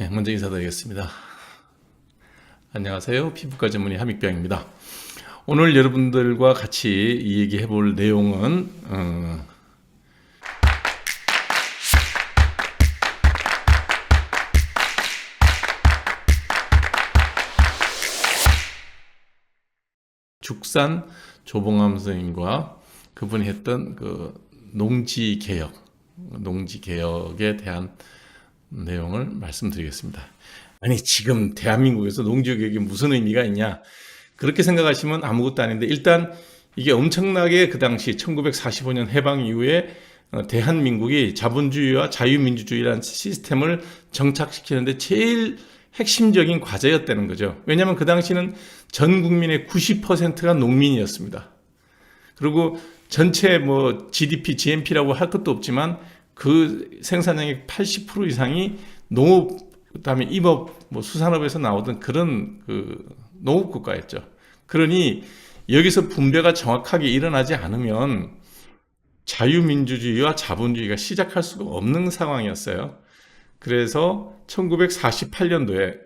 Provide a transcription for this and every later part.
네, 먼저 인사드리겠습니다. 안녕하세요. 피부과 전문의 함익병입니다. 오늘 여러분들과 같이 얘기해 볼 내용은 어, 죽산 조봉암 선생님과 그분이 했던 그 농지 개혁, 농지 개혁에 대한 내용을 말씀드리겠습니다. 아니 지금 대한민국에서 농지 개혁이 무슨 의미가 있냐? 그렇게 생각하시면 아무것도 아닌데 일단 이게 엄청나게 그 당시 1945년 해방 이후에 어, 대한민국이 자본주의와 자유민주주의라는 시스템을 정착시키는데 제일 핵심적인 과제였다는 거죠. 왜냐하면 그 당시는 전 국민의 90%가 농민이었습니다. 그리고 전체 뭐 GDP, GNP라고 할 것도 없지만 그 생산량의 80% 이상이 농업, 그다음에 임업, 뭐 수산업에서 나오던 그런 그 농업 국가였죠. 그러니 여기서 분배가 정확하게 일어나지 않으면 자유민주주의와 자본주의가 시작할 수가 없는 상황이었어요. 그래서 1948년도에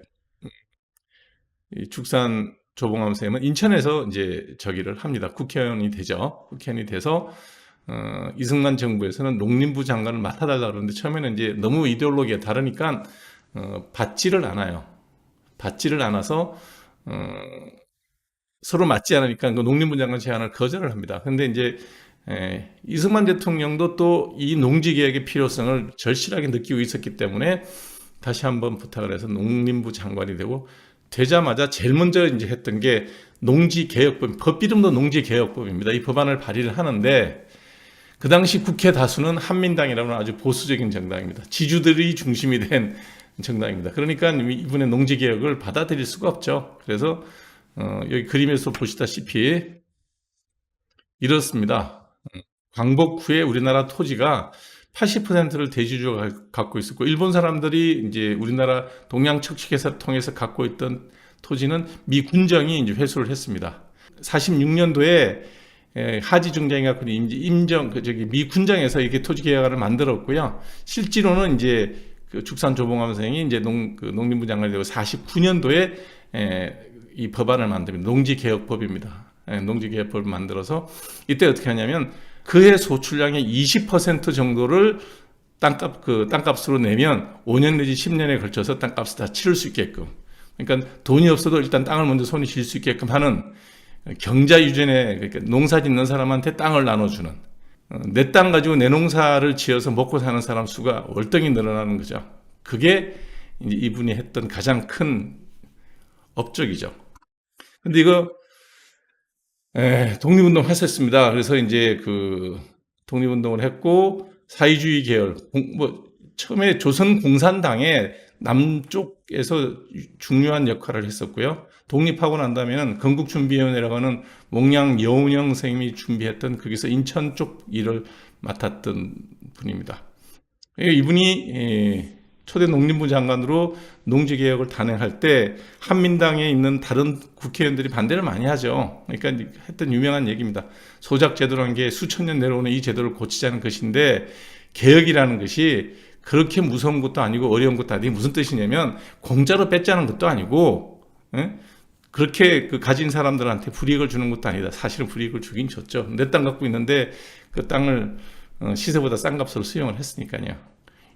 죽산 조봉암 쌤은 인천에서 이제 저기를 합니다. 국회의원이 되죠. 국회의원이 돼서 어, 이승만 정부에서는 농림부 장관을 맡아달라 그러는데 처음에는 이제 너무 이데올로기가 다르니까 어, 받지를 않아요. 받지를 않아서 어, 서로 맞지 않으니까 그 농림부 장관 제안을 거절을 합니다. 근데 이제 에, 이승만 대통령도 또 이 농지 개혁의 필요성을 절실하게 느끼고 있었기 때문에 다시 한번 부탁을 해서 농림부 장관이 되고 되자마자 제일 먼저 이제 했던 게 농지 개혁법, 법 이름도 농지 개혁법입니다. 이 법안을 발의를 하는데 그 당시 국회 다수는 한민당이라는 아주 보수적인 정당입니다. 지주들이 중심이 된 정당입니다. 그러니까 이분의 농지 개혁을 받아들일 수가 없죠. 그래서 어, 여기 그림에서 보시다시피 이렇습니다. 광복 후에 우리나라 토지가 80%를 대주주가 갖고 있었고 일본 사람들이 이제 우리나라 동양 척식회사 통해서 갖고 있던 토지는 미 군정이 이제 회수를 했습니다. 46년도에 하지 중장이 갖고 임정 그 저기 미 군정에서 이렇게 토지 계약을 만들었고요. 실제로는 이제 그 죽산 조봉암 선생이 이제 농, 그 농림부 장관이 되고 49년도에 에, 이 법안을 만듭니다. 농지 개혁법입니다. 에, 농지 개혁법을 만들어서 이때 어떻게 하냐면 그해 소출량의 20% 정도를 땅값 그 땅값으로 내면 5년 내지 10년에 걸쳐서 땅값을 다 치를 수 있게끔 그러니까 돈이 없어도 일단 땅을 먼저 손이 쥘수 있게끔 하는 경자 유전에 그러니까 농사 짓는 사람한테 땅을 나눠주는 어, 내땅 가지고 내 농사를 지어서 먹고 사는 사람 수가 월등히 늘어나는 거죠. 그게 이분이 했던 가장 큰 업적이죠. 근데 이거 에, 독립운동 하셨습니다. 그래서 이제 그 독립운동을 했고 사회주의 계열 뭐 처음에 조선 공산당의 남쪽에서 중요한 역할을 했었고요. 독립하고 난 다음에는 건국준비위원회라고 하는 몽양 여운영 선생님이 준비했던 거기서 인천 쪽 일을 맡았던 분입니다. 이분이 초대 농림부 장관으로 농지개혁을 단행할 때 한민당에 있는 다른 국회의원들이 반대를 많이 하죠. 그러니까 했던 유명한 얘기입니다. 소작제도라는 게 수천 년 내려오는 이 제도를 고치자는 것인데 개혁이라는 것이 그렇게 무서운 것도 아니고 어려운 것도 아니고 무슨 뜻이냐면 공짜로 뺏자는 것도 아니고 에? 그렇게 그 가진 사람들한테 불이익을 주는 것도 아니다. 사실은 불이익을 주긴 줬죠. 내 땅 갖고 있는데 그 땅을 어, 시세보다 싼 값으로 수용을 했으니까요.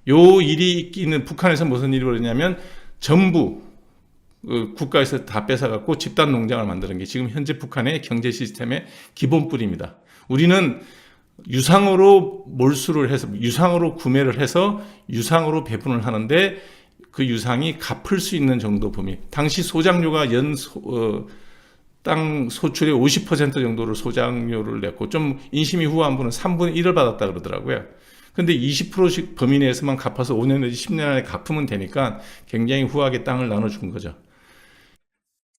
요 일이 있기는 북한에서 무슨 일이 벌어졌냐면 전부 그 국가에서 다 뺏어갖고 집단 농장을 만드는 게 지금 현재 북한의 경제 시스템의 기본 뿌리입니다. 우리는 유상으로 몰수를 해서 유상으로 구매를 해서 유상으로 배분을 하는데 그 유상이 갚을 수 있는 정도 범위. 당시 소장료가 연 소, 어, 땅 소출의 50% 정도를 소장료를 냈고 좀 인심이 후한 분은 3분의 1을 받았다 그러더라고요. 근데 20%씩 범위 내에서만 갚아서 5년 내지 10년 안에 갚으면 되니까 굉장히 후하게 땅을 나눠준 거죠.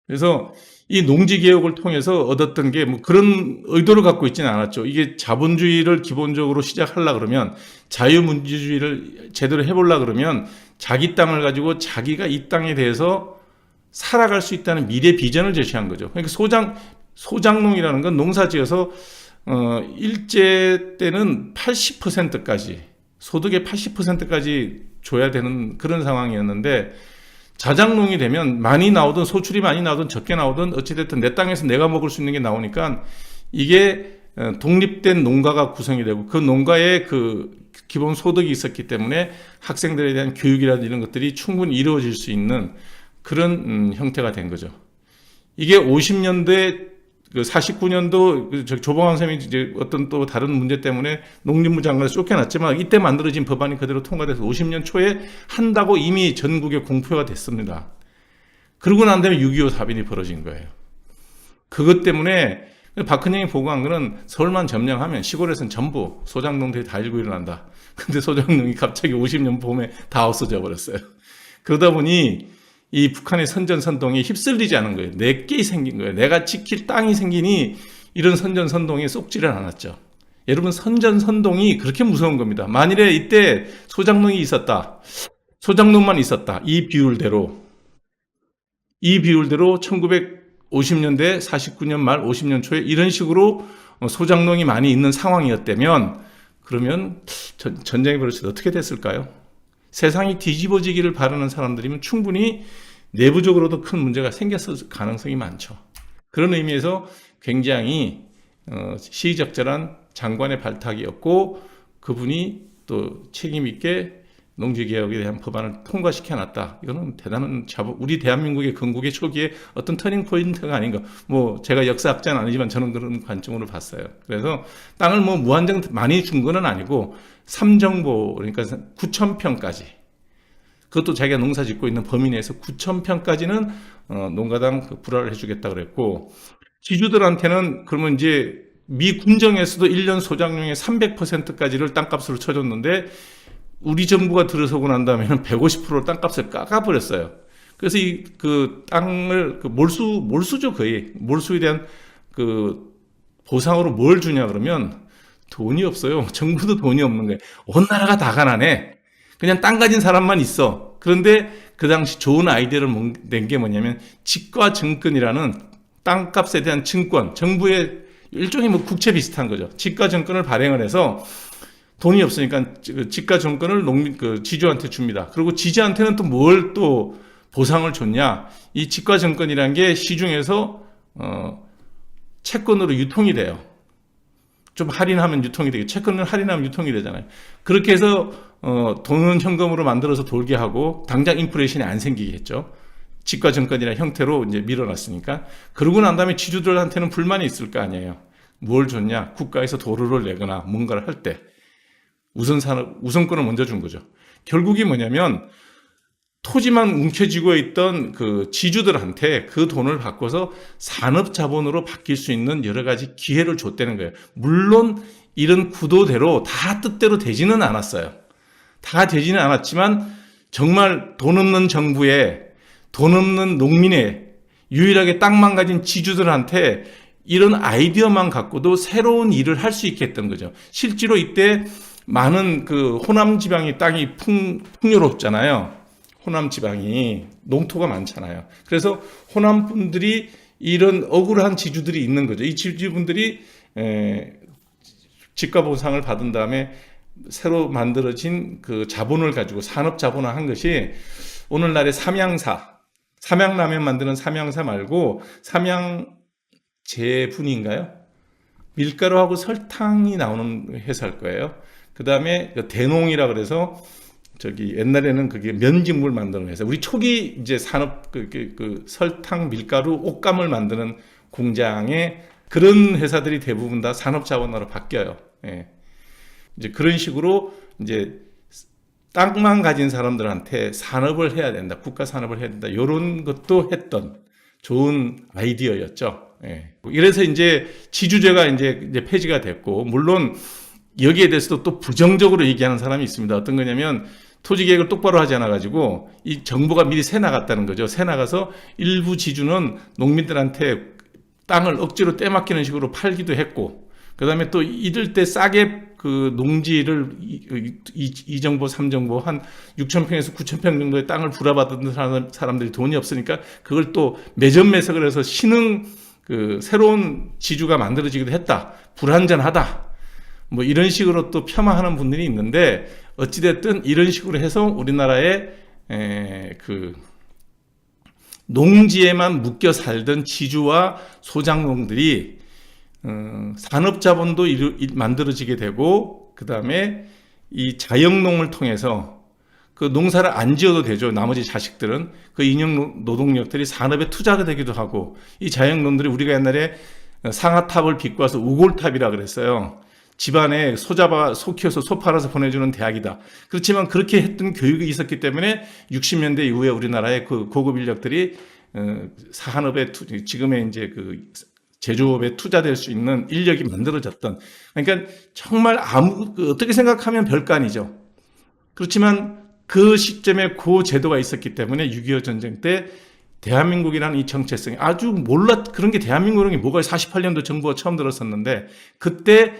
그래서 이 농지 개혁을 통해서 얻었던 게 뭐 그런 의도를 갖고 있지는 않았죠. 이게 자본주의를 기본적으로 시작하려 그러면 자유민주주의를 제대로 해보려 그러면 자기 땅을 가지고 자기가 이 땅에 대해서 살아갈 수 있다는 미래 비전을 제시한 거죠. 그러니까 소장 소장농이라는 건 농사 지어서 어 일제 때는 80%까지 소득의 80%까지 줘야 되는 그런 상황이었는데 자작농이 되면 많이 나오든 소출이 많이 나오든 적게 나오든 어찌됐든 내 땅에서 내가 먹을 수 있는 게 나오니까 이게 어, 독립된 농가가 구성이 되고 그 농가의 그 기본 소득이 있었기 때문에 학생들에 대한 교육이라든지 이런 것들이 충분히 이루어질 수 있는 그런 음, 형태가 된 거죠. 이게 50년대 그 49년도 그 저- 조봉환 선생님이 이제 어떤 또 다른 문제 때문에 농림부 장관에서 쫓겨났지만 이때 만들어진 법안이 그대로 통과돼서 50년 초에 한다고 이미 전국에 공표가 됐습니다. 그러고 난 다음에 6.25 사변이 벌어진 거예요. 그것 때문에 박근영이 보고한 거는 서울만 점령하면 시골에서는 전부 소장농들이 다 일고 일어난다. 근데 소장농이 갑자기 50년 봄에 다 없어져 버렸어요. 그러다 보니 이 북한의 선전선동이 휩쓸리지 않은 거예요. 내게 생긴 거예요. 내가 지킬 땅이 생기니 이런 선전선동에 쏙지를 않았죠. 여러분 선전선동이 그렇게 무서운 겁니다. 만일에 이때 소장농이 있었다. 소장농만 있었다. 이 비율대로 이 비율대로 1950년대 49년 말 50년 초에 이런 식으로 어, 소장농이 많이 있는 상황이었다면 그러면 전- 전쟁이 벌어서 어떻게 됐을까요? 세상이 뒤집어지기를 바라는 사람들이면 충분히 내부적으로도 큰 문제가 생겼을 가능성이 많죠. 그런 의미에서 굉장히 어, 시의적절한 장관의 발탁이었고 그분이 또 책임 있게 농지개혁에 대한 법안을 통과시켜 놨다. 이거는 대단한 자부, 우리 대한민국의 건국의 초기에 어떤 터닝 포인트가 아닌가. 뭐 제가 역사학자는 아니지만 저는 그런 관점으로 봤어요. 그래서 땅을 뭐 무한정 많이 준건 아니고 삼정보 그러니까 9천 평까지 그것도 자기가 농사 짓고 있는 범위 내에서 9천 평까지는 어, 농가당 그 불화를 해주겠다 그랬고 지주들한테는 그러면 이제 미 군정에서도 1년 소장용의 300%까지를 땅값으로 쳐줬는데 우리 정부가 들어서고 난 다음에는 150% 땅값을 깎아버렸어요. 그래서 이 그 땅을 그 몰수 몰수죠 거의 몰수에 대한 그 보상으로 뭘 주냐 그러면 돈이 없어요. 정부도 돈이 없는 거예요. 온 나라가 다 가난해. 그냥 땅 가진 사람만 있어. 그런데 그 당시 좋은 아이디어를 낸 게 뭐냐면 직과 증권이라는 땅값에 대한 증권, 정부의 일종의 뭐 국채 비슷한 거죠. 직과 증권을 발행을 해서 돈이 없으니까 그 직가 정권을 농민 그 지주한테 줍니다. 그리고 지주한테는 또 뭘또 보상을 줬냐? 이 직가 정권이라는 게 시중에서 어 채권으로 유통이 돼요. 좀 할인하면 유통이 되고 채권을 할인하면 유통이 되잖아요. 그렇게 해서 어 돈은 현금으로 만들어서 돌게 하고 당장 인플레이션이 안 생기게 했죠. 직가 정권이라는 형태로 이제 밀어놨으니까 그러고 난 다음에 지주들한테는 불만이 있을 거 아니에요. 뭘 줬냐? 국가에서 도로를 내거나 뭔가를 할 때. 우선 산업, 우선권을 먼저 준 거죠. 결국이 뭐냐면 토지만 움켜쥐고 있던 그 지주들한테 그 돈을 바꿔서 산업 자본으로 바뀔 수 있는 여러 가지 기회를 줬다는 거예요. 물론 이런 구도대로 다 뜻대로 되지는 않았어요. 다 되지는 않았지만 정말 돈 없는 정부에 돈 없는 농민의 유일하게 땅만 가진 지주들한테 이런 아이디어만 갖고도 새로운 일을 할 수 있게 했던 거죠. 실제로 이때 많은 그 호남 지방이 땅이 풍, 풍요롭잖아요. 호남 지방이 농토가 많잖아요. 그래서 호남 분들이 이런 억울한 지주들이 있는 거죠. 이 지주분들이 에, 집가 보상을 받은 다음에 새로 만들어진 그 자본을 가지고 산업 자본화 한 것이 오늘날의 삼양사, 삼양라면 만드는 삼양사 말고 삼양 제분인가요? 밀가루하고 설탕이 나오는 회사일 거예요. 그 다음에 대농이라 그래서 저기 옛날에는 그게 면직물 만드는 회사. 우리 초기 이제 산업 그, 그, 그 설탕, 밀가루, 옷감을 만드는 공장에 그런 회사들이 대부분 다 산업 자원으로 바뀌어요. 예. 이제 그런 식으로 이제 땅만 가진 사람들한테 산업을 해야 된다. 국가 산업을 해야 된다. 이런 것도 했던 좋은 아이디어였죠. 예. 이래서 이제 지주제가 이제, 이제 폐지가 됐고, 물론 여기에 대해서도 또 부정적으로 얘기하는 사람이 있습니다. 어떤 거냐면 토지 계획을 똑바로 하지 않아 가지고 이 정부가 미리 새 나갔다는 거죠. 새 나가서 일부 지주는 농민들한테 땅을 억지로 떼맡기는 식으로 팔기도 했고 그다음에 또 이들 때 싸게 그 농지를 이, 이, 이 정보 삼정보 한 6천 평에서 9천 평 정도의 땅을 불화받은 사람, 사람들이 돈이 없으니까 그걸 또 매점 매석을 해서 신흥 그 새로운 지주가 만들어지기도 했다. 불안전하다. 뭐 이런 식으로 또 폄하하는 분들이 있는데 어찌됐든 이런 식으로 해서 우리나라의 에, 그 농지에만 묶여 살던 지주와 소장농들이 어, 산업자본도 이루- 이- 만들어지게 되고 그 다음에 이 자영농을 통해서 그 농사를 안 지어도 되죠. 나머지 자식들은 그 인형 노동력들이 산업에 투자가 되기도 하고 이 자영농들이 우리가 옛날에 상아탑을 빚고 와서 우골탑이라 그랬어요. 집안에 소 잡아 소 키워서 소 팔아서 보내주는 대학이다. 그렇지만 그렇게 했던 교육이 있었기 때문에 60년대 이후에 우리나라의 그 고급 인력들이 어, 산업에 투, 지금의 이제 그 제조업에 투자될 수 있는 인력이 만들어졌던 그러니까 정말 아무 그 어떻게 생각하면 별거 아니죠. 그렇지만 그 시점에 그 제도가 있었기 때문에 6.25 전쟁 때 대한민국이라는 이 정체성이 아주 몰랐 그런 게 대한민국이 뭐가 48년도 정부가 처음 들었었는데 그때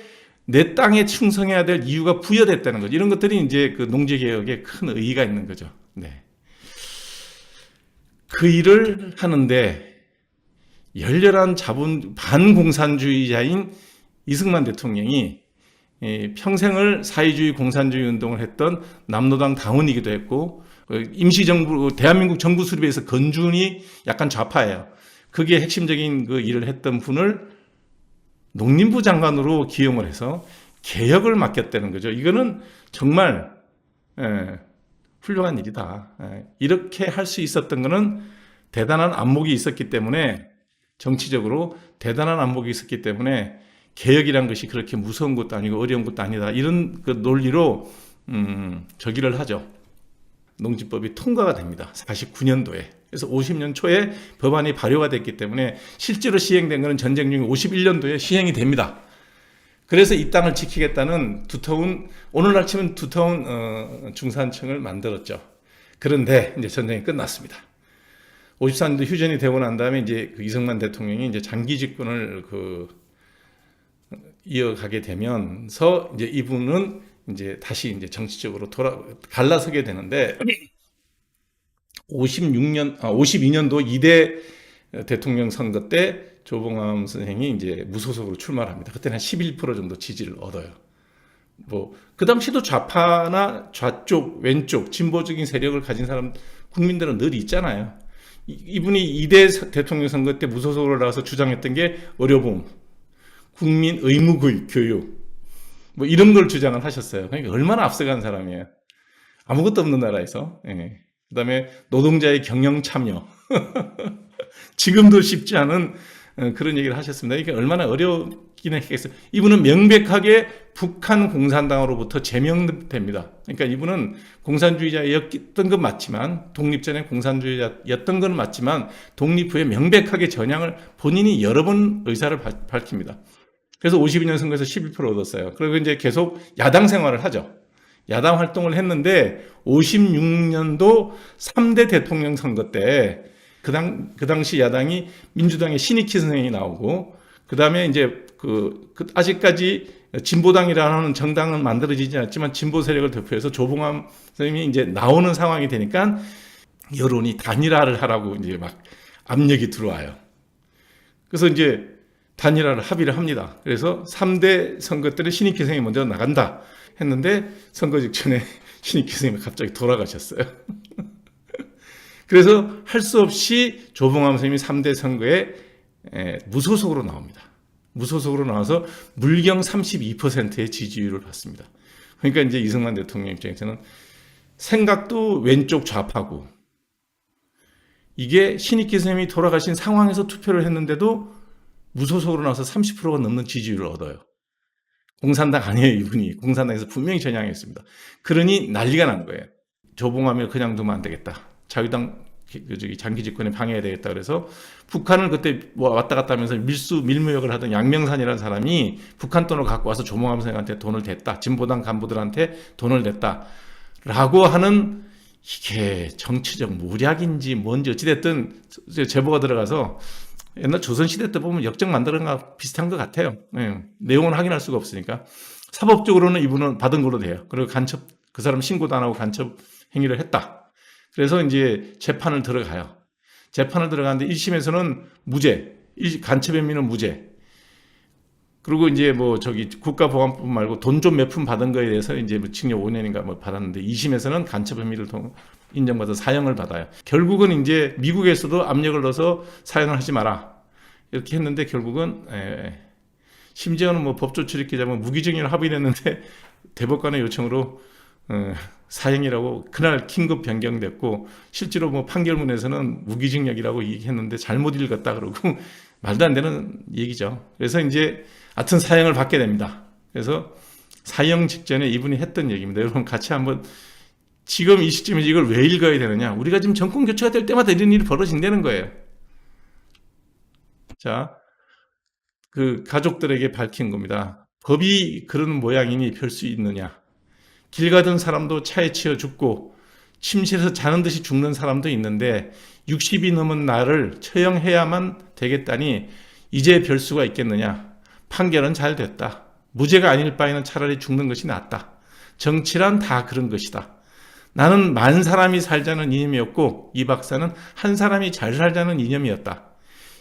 내 땅에 충성해야 될 이유가 부여됐다는 거죠. 이런 것들이 이제 그 농지 개혁에 큰 의의가 있는 거죠. 네. 그 일을 하는데 열렬한 자본 반공산주의자인 이승만 대통령이 예, 평생을 사회주의 공산주의 운동을 했던 남노당 당원이기도 했고 어, 임시정부 대한민국 정부 수립에서 건준이 약간 좌파예요. 그게 핵심적인 그 일을 했던 분을 농림부 장관으로 기용을 해서 개혁을 맡겼다는 거죠. 이거는 정말 예, 훌륭한 일이다. 예, 이렇게 할 수 있었던 거는 대단한 안목이 있었기 때문에 정치적으로 대단한 안목이 있었기 때문에 개혁이란 것이 그렇게 무서운 것도 아니고 어려운 것도 아니다. 이런 그 논리로 음, 저기를 하죠. 농지법이 통과가 됩니다. 49년도에. 그래서 50년 초에 법안이 발효가 됐기 때문에 실제로 시행된 것은 전쟁 중에 51년도에 시행이 됩니다. 그래서 이 땅을 지키겠다는 두터운 오늘날 치면 두터운 어, 중산층을 만들었죠. 그런데 이제 전쟁이 끝났습니다. 54년도 휴전이 되고 난 다음에 이제 그 이승만 대통령이 이제 장기 집권을 그 이어가게 되면서 이제 이분은 이제 다시 이제 정치적으로 돌아 갈라서게 되는데 56년 아 52년도 2대 대통령 선거 때 조봉암 선생이 이제 무소속으로 출마를 합니다. 그때는 한 11% 정도 지지를 얻어요. 뭐 그 당시도 좌파나 좌쪽, 왼쪽, 진보적인 세력을 가진 사람 국민들은 늘 있잖아요. 이- 이분이 2대 대통령 선거 때 무소속으로 나와서 주장했던 게 어려움, 국민 의무 교육 뭐 이런 걸 주장을 하셨어요. 그러니까 얼마나 앞서간 사람이에요. 아무것도 없는 나라에서. 예. 그 다음에 노동자의 경영 참여. 지금도 쉽지 않은 어, 그런 얘기를 하셨습니다. 이게 얼마나 어렵긴 했겠어요. 이분은 명백하게 북한 공산당으로부터 제명됩니다. 그러니까 이분은 공산주의자였던 건 맞지만 독립 전에 공산주의자였던 건 맞지만 독립 후에 명백하게 전향을 본인이 여러 번 의사를 밝- 밝힙니다. 그래서 52년 선거에서 11% 얻었어요. 그리고 이제 계속 야당 생활을 하죠. 야당 활동을 했는데 56년도 3대 대통령 선거 때 그 당, 그 당시 야당이 민주당의 신익희 선생이 나오고 그 다음에 이제 그, 그 아직까지 진보당이라는 정당은 만들어지지 않았지만 진보 세력을 대표해서 조봉암 선생님이 이제 나오는 상황이 되니까 여론이 단일화를 하라고 이제 막 압력이 들어와요. 그래서 이제 단일화를 합의를 합니다. 그래서 3대 선거 때는 신익희 선생이 먼저 나간다 했는데 선거 직전에 선생님이 갑자기 돌아가셨어요. 그래서 할 수 없이 조봉암 선생님이 3대 선거에 에, 무소속으로 나옵니다. 무소속으로 나와서 물경 32%의 지지율을 받습니다. 그러니까 이제 이승만 대통령 입장에서는 생각도 왼쪽 좌파고 이게 신익기 선생님이 돌아가신 상황에서 투표를 했는데도 무소속으로 나와서 30%가 넘는 지지율을 얻어요. 공산당 아니에요, 이분이. 공산당에서 분명히 전향했습니다. 그러니 난리가 난 거예요. 조봉암을 그냥 두면 안 되겠다. 자유당 그 장기 집권에 방해해야 되겠다 그래서 북한을 그때 뭐 왔다 갔다 하면서 밀수 밀무역을 하던 양명산이라는 사람이 북한 돈을 갖고 와서 조봉암 선생한테 돈을 댔다. 진보당 간부들한테 돈을 냈다라고 하는 이게 정치적 무략인지 뭔지 어찌됐든 제보가 들어가서 옛날 조선시대 때 보면 역적 만드는 거 비슷한 것 같아요. 예, 내용은 확인할 수가 없으니까. 사법적으로는 이분은 받은 걸로 돼요. 그리고 간첩, 그 사람 신고도 안 하고 간첩 행위를 했다. 그래서 이제 재판을 들어가요. 재판을 들어가는데 1심에서는 무죄, 일- 간첩 혐의는 무죄. 그리고 이제 뭐 저기 국가보안법 말고 돈 좀 몇 푼 받은 거에 대해서 이제 뭐 징역 5년인가 뭐 받았는데 2심에서는 간첩 혐의를 통 인정받아 사형을 받아요. 결국은 이제 미국에서도 압력을 넣어서 사형을 하지 마라 이렇게 했는데 결국은 에, 심지어는 뭐 법조 출입기자면 무기징역을 합의했는데 대법관의 요청으로 어, 사형이라고 그날 긴급 변경됐고 실제로 뭐 판결문에서는 무기징역이라고 얘기했는데 잘못 읽었다 그러고 말도 안 되는 얘기죠. 그래서 이제 하여튼 사형을 받게 됩니다. 그래서 사형 직전에 이분이 했던 얘기입니다. 여러분 같이 한번 지금 이 시점에 이걸 왜 읽어야 되느냐? 우리가 지금 정권 교체가 될 때마다 이런 일이 벌어진다는 거예요. 자, 그 가족들에게 밝힌 겁니다. 법이 그런 모양이니 별 수 있느냐? 길 가던 사람도 차에 치여 죽고 침실에서 자는 듯이 죽는 사람도 있는데 60이 넘은 나를 처형해야만 되겠다니 이제 별 수가 있겠느냐? 판결은 잘 됐다. 무죄가 아닐 바에는 차라리 죽는 것이 낫다. 정치란 다 그런 것이다. 나는 만 사람이 살자는 이념이었고 이 박사는 한 사람이 잘 살자는 이념이었다.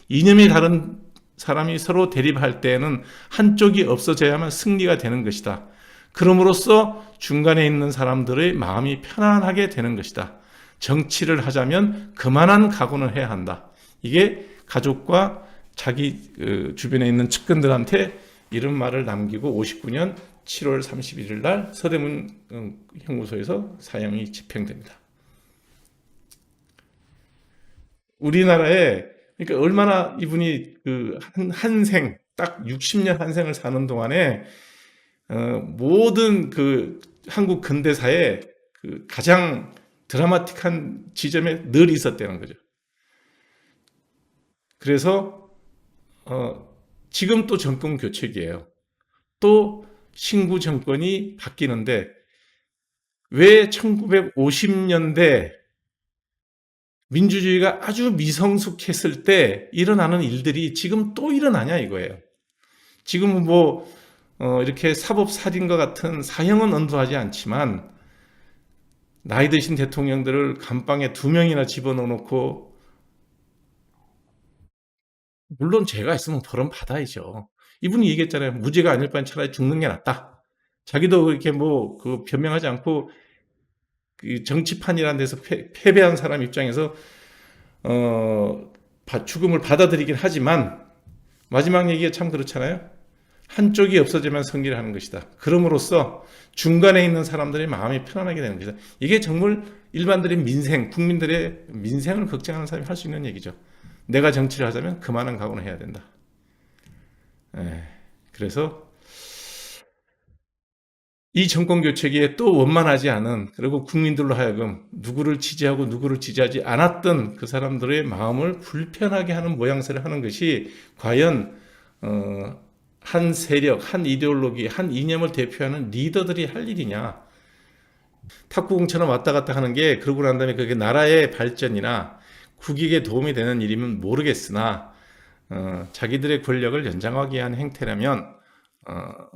이념이 다른 사람이 서로 대립할 때에는 한쪽이 없어져야만 승리가 되는 것이다. 그럼으로써 중간에 있는 사람들의 마음이 편안하게 되는 것이다. 정치를 하자면 그만한 각오는 해야 한다. 이게 가족과 자기 어, 주변에 있는 측근들한테 이런 말을 남기고 59년 7월 31일 날 서대문 어, 형무소에서 사형이 집행됩니다. 우리나라에 그러니까 얼마나 이분이 그 한, 한생 딱 60년 한생을 사는 동안에 어, 모든 그 한국 근대사에 그 가장 드라마틱한 지점에 늘 있었다는 거죠. 그래서 어, 지금 또 정권 교체기예요. 또 신구 정권이 바뀌는데 왜 1950년대 민주주의가 아주 미성숙했을 때 일어나는 일들이 지금 또 일어나냐 이거예요. 지금 뭐 어, 이렇게 사법 살인과 같은 사형은 언도하지 않지만 나이 드신 대통령들을 감방에 두 명이나 집어넣어 놓고 물론 죄가 있으면 벌은 받아야죠. 이분이 얘기했잖아요. 무죄가 아닐 바엔 차라리 죽는 게 낫다. 자기도 이렇게 뭐 그 변명하지 않고 그 정치판이라는 데서 패, 패배한 사람 입장에서 어 죽음을 받아들이긴 하지만 마지막 얘기가 참 그렇잖아요. 한쪽이 없어지면 승리를 하는 것이다. 그럼으로써 중간에 있는 사람들의 마음이 편안하게 되는 것이다. 이게 정말 일반들의 민생, 국민들의 민생을 걱정하는 사람이 할 수 있는 얘기죠. 내가 정치를 하자면 그만한 각오는 해야 된다. 에, 그래서 이 정권 교체기에 또 원만하지 않은 그리고 국민들로 하여금 누구를 지지하고 누구를 지지하지 않았던 그 사람들의 마음을 불편하게 하는 모양새를 하는 것이 과연 어, 한 세력, 한 이데올로기, 한 이념을 대표하는 리더들이 할 일이냐? 탁구공처럼 왔다 갔다 하는 게 그러고 난 다음에 그게 나라의 발전이나 국익에 도움이 되는 일이면 모르겠으나 어, 자기들의 권력을 연장하기 위한 행태라면 어,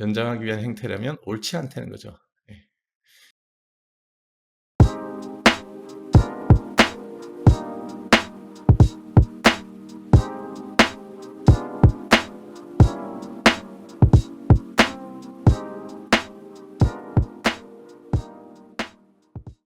연장하기 위한 행태라면 옳지 않다는 거죠.